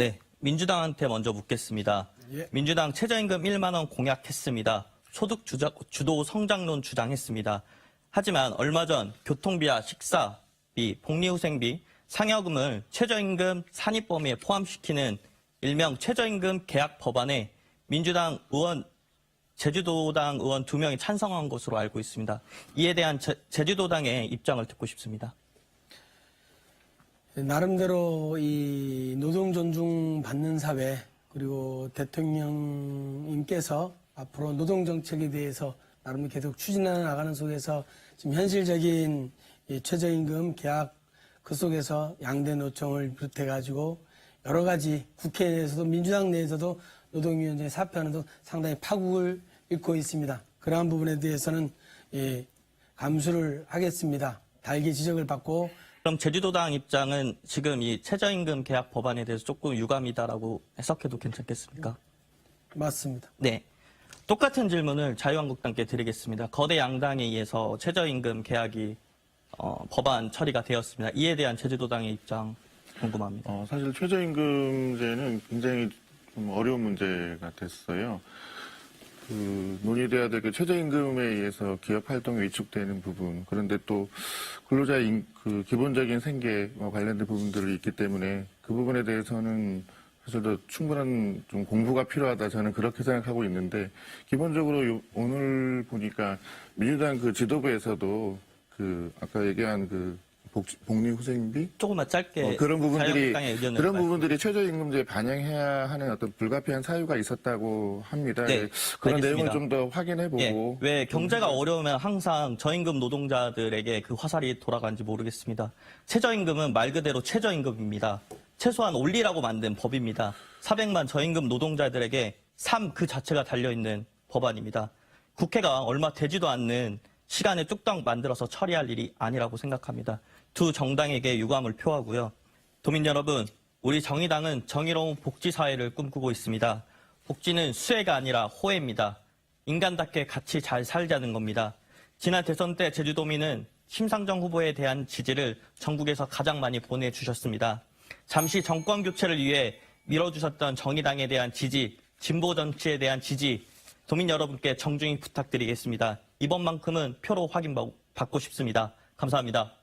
네, 민주당한테 먼저 묻겠습니다. 예. 민주당 최저임금 1만 원 공약했습니다. 소득 주자, 주도 성장론 주장했습니다. 하지만 얼마 전 교통비와 식사비, 복리후생비, 상여금을 최저임금 산입 범위에 포함시키는 일명 최저임금 계약 법안에 민주당 의원 제주도당 의원 두 명이 찬성한 것으로 알고 있습니다. 이에 대한 제, 제주도당의 입장을 듣고 싶습니다. 나름대로 이 노동 존중 받는 사회 그리고 대통령님께서 앞으로 노동 정책에 대해서 나름 계속 추진해 나가는 속에서 지금 현실적인 이 최저임금 계약 그 속에서 양대 노총을 비롯해 가지고 여러 가지 국회 내에서도 민주당 내에서도 노동위원회 사표하는 등 상당히 파국을 일고 있습니다. 그러한 부분에 대해서는 예, 감수를 하겠습니다. 달게 지적을 받고 그럼 제주도당 입장은 지금 이 최저임금 계약 법안에 대해서 조금 유감이다라고 해석해도 괜찮겠습니까? 맞습니다. 네. 똑같은 질문을 자유한국당께 드리겠습니다. 거대 양당에 의해서 최저임금 계약이 어, 법안 처리가 되었습니다. 이에 대한 제주도당의 입장 궁금합니다. 어, 사실 최저임금제는 굉장히 좀 어려운 문제가 됐어요. 그 논의돼야 될 그 최저임금에 의해서 기업 활동이 위축되는 부분, 그런데 또 근로자의 인- 그 기본적인 생계와 관련된 부분들이 있기 때문에 그 부분에 대해서는 사실 더 충분한 좀 공부가 필요하다 저는 그렇게 생각하고 있는데 기본적으로 요- 오늘 보니까 민주당 그 지도부에서도 그 아까 얘기한 그 복, 복리 후생비 조금만 짧게 어, 그런 부분들이 그런 부분들이 최저임금제에 반영해야 하는 어떤 불가피한 사유가 있었다고 합니다. 네, 예, 그런 알겠습니다. 내용을 좀 더 확인해 보고 예, 왜 경제가 어려우면 항상 저임금 노동자들에게 그 화살이 돌아간지 모르겠습니다. 최저임금은 말 그대로 최저임금입니다. 최소한 올리라고 만든 법입니다. 400만 저임금 노동자들에게 삶 그 자체가 달려 있는 법안입니다. 국회가 얼마 되지도 않는 시간에 뚝딱 만들어서 처리할 일이 아니라고 생각합니다. 두 정당에게 유감을 표하고요. 도민 여러분, 우리 정의당은 정의로운 복지사회를 꿈꾸고 있습니다. 복지는 수혜가 아니라 호혜입니다. 인간답게 같이 잘 살자는 겁니다. 지난 대선 때 제주도민은 심상정 후보에 대한 지지를 전국에서 가장 많이 보내주셨습니다. 잠시 정권 교체를 위해 밀어주셨던 정의당에 대한 지지, 진보 정치에 대한 지지, 도민 여러분께 정중히 부탁드리겠습니다. 이번만큼은 표로 확인받고 싶습니다. 감사합니다.